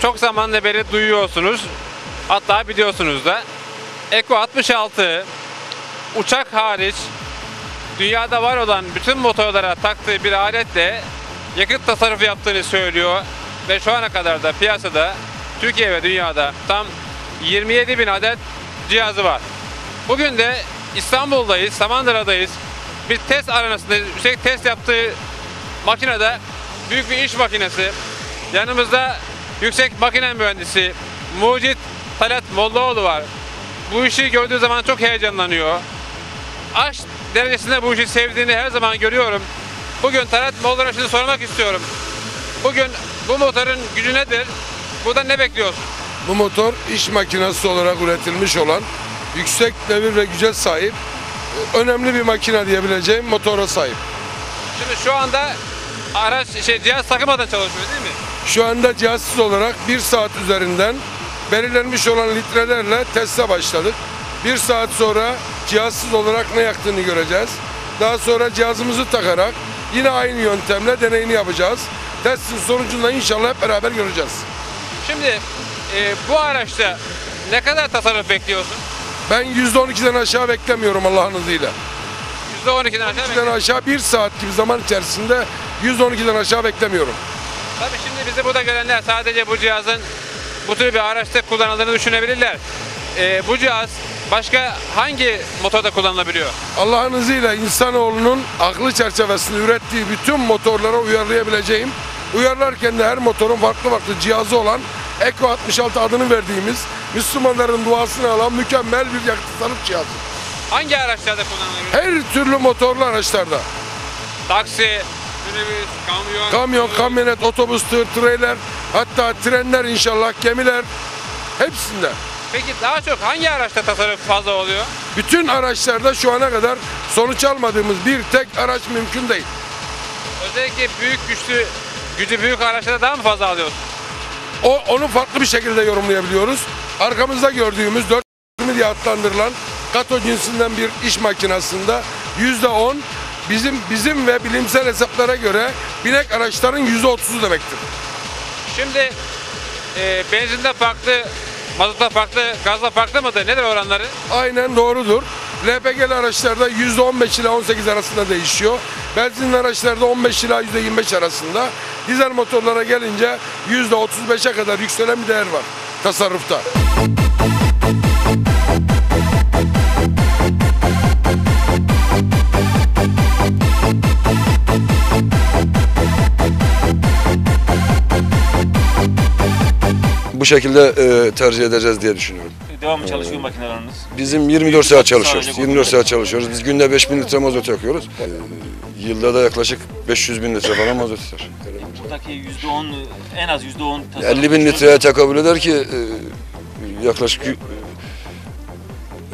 zamandan beri duyuyorsunuz. Hatta biliyorsunuz da. Eko 66 uçak hariç dünyada var olan bütün motorlara taktığı bir aletle yakıt tasarrufu yaptığını söylüyor. Ve şu ana kadar da piyasada Türkiye ve dünyada tam 27 bin adet cihazı var. Bugün de İstanbul'dayız, Samandıra'dayız. Bir test arenasında yüksek test yaptığı makinede büyük bir iş makinesi. Yanımızda yüksek makine mühendisi Mucit Talat Mollaoğlu var. Bu işi gördüğü zaman çok heyecanlanıyor. Aşk derecesinde bu işi sevdiğini her zaman görüyorum. Bugün Talat Mollaoğlu'na şunu sormak istiyorum. Bugün bu motorun gücü nedir? Buradan ne bekliyorsun? Bu motor iş makinesi olarak üretilmiş olan yüksek devir ve güce sahip önemli bir makine diyebileceğim motora sahip. Şimdi şu anda araç şey cihaz takılmadan çalışıyor değil mi? Şu anda cihazsız olarak bir saat üzerinden belirlenmiş olan litrelerle teste başladık. Bir saat sonra cihazsız olarak ne yaktığını göreceğiz. Daha sonra cihazımızı takarak yine aynı yöntemle deneyini yapacağız. Testin sonucunda inşallah hep beraber göreceğiz. Şimdi e, bu araçta ne kadar tasarruf bekliyorsun? Ben %12'den aşağı beklemiyorum Allah'ın izniyle. %12'den aşağı 12'den bekliyorsun. aşağı bir saat gibi zaman içerisinde 112'den aşağı beklemiyorum. Tabii şimdi bizi burada görenler sadece bu cihazın bu tür bir araçta kullanıldığını düşünebilirler. E, bu cihaz başka hangi motorda kullanılabiliyor? Allah'ın izniyle insanoğlunun aklı çerçevesinde ürettiği bütün motorlara uyarlayabileceğim, uyarlarken de her motorun farklı farklı cihazı olan Eco 66 adını verdiğimiz Müslümanların duasını alan mükemmel bir yakıt tasarruf cihazı. Hangi araçlarda kullanılabiliyor? Her türlü motorlu araçlarda. Taksi, minibüs, kamyon. Kamyon, kamyonet, otobüs, tır, trailer, hatta trenler inşallah, gemiler hepsinde. Peki daha çok hangi araçta tasarruf fazla oluyor? Bütün araçlarda şu ana kadar sonuç almadığımız bir tek araç mümkün değil. Özellikle büyük güçlü, gücü büyük araçlarda daha mı fazla alıyorsun? O, onu farklı bir şekilde yorumlayabiliyoruz. Arkamızda gördüğümüz 4 diye adlandırılan Kato cinsinden bir iş makinasında %10 bizim bizim ve bilimsel hesaplara göre binek araçların %30'u demektir. Şimdi e, benzinde farklı, mazotla farklı, gazla farklı mıdır? Nedir oranları? Aynen doğrudur. LPG'li araçlarda %15 ile 18 arasında değişiyor. Benzinli araçlarda 15 ila %25 arasında. Dizel motorlara gelince %35'e kadar yükselen bir değer var tasarrufta. Şekilde e, tercih edeceğiz diye düşünüyorum. Devamlı çalışıyor makineleriniz. Bizim 24 saat Sadece çalışıyoruz. bu 24 saat çalışıyoruz. Biz günde 5000 litre mazot yakıyoruz. E, yılda da yaklaşık 500 bin litre falan mazot yer. Buradaki yüzde on, en az yüzde on 50 bin litreye tekabül eder ki e, yaklaşık e,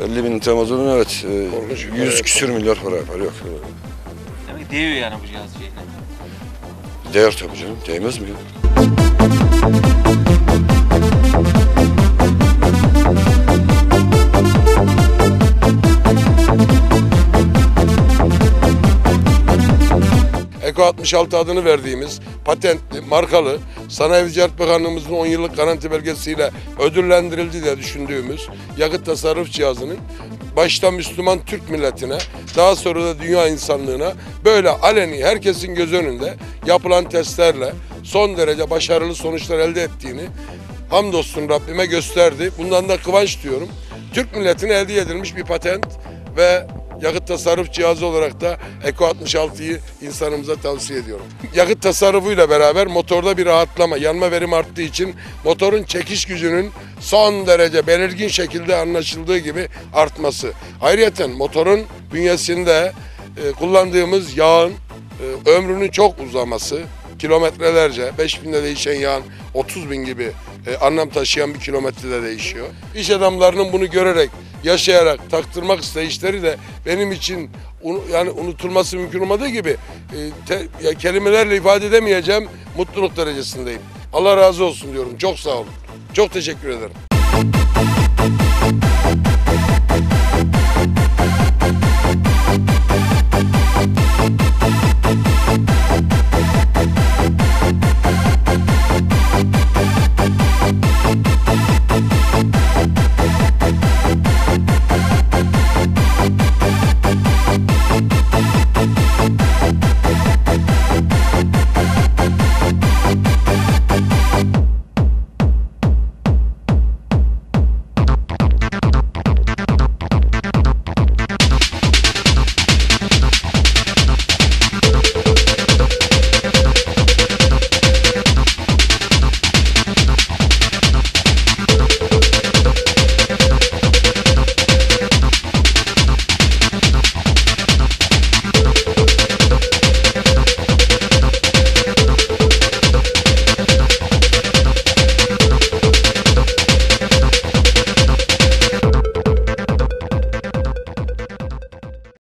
50 bin litre mazotun evet e, 100 küsür milyar para yapar. Yok. Demek ki değiyor yani bu cihaz şeyine. Değer tabii canım. Değmez mi ya? Eko 66 adını verdiğimiz patentli, markalı, Sanayi ve Ticaret Bakanlığımızın 10 yıllık garanti belgesiyle ödüllendirildi diye düşündüğümüz yakıt tasarruf cihazının başta Müslüman Türk milletine, daha sonra da dünya insanlığına böyle aleni herkesin göz önünde yapılan testlerle son derece başarılı sonuçlar elde ettiğini hamdolsun Rabbime gösterdi. Bundan da kıvanç duyuyorum. Türk milletine elde edilmiş bir patent ve yakıt tasarruf cihazı olarak da Eko 66'yı insanımıza tavsiye ediyorum. Yakıt tasarrufuyla beraber motorda bir rahatlama, yanma verim arttığı için motorun çekiş gücünün son derece belirgin şekilde anlaşıldığı gibi artması. Ayrıca motorun bünyesinde e, kullandığımız yağın e, ömrünün çok uzaması, kilometrelerce, 5000'de değişen yağın 30 bin gibi e, anlam taşıyan bir kilometrede değişiyor. İş adamlarının bunu görerek, yaşayarak taktırmak isteyişleri de benim için unu- yani unutulması mümkün olmadığı gibi e, te- ya kelimelerle ifade edemeyeceğim mutluluk derecesindeyim. Allah razı olsun diyorum. Çok sağ olun. Çok teşekkür ederim.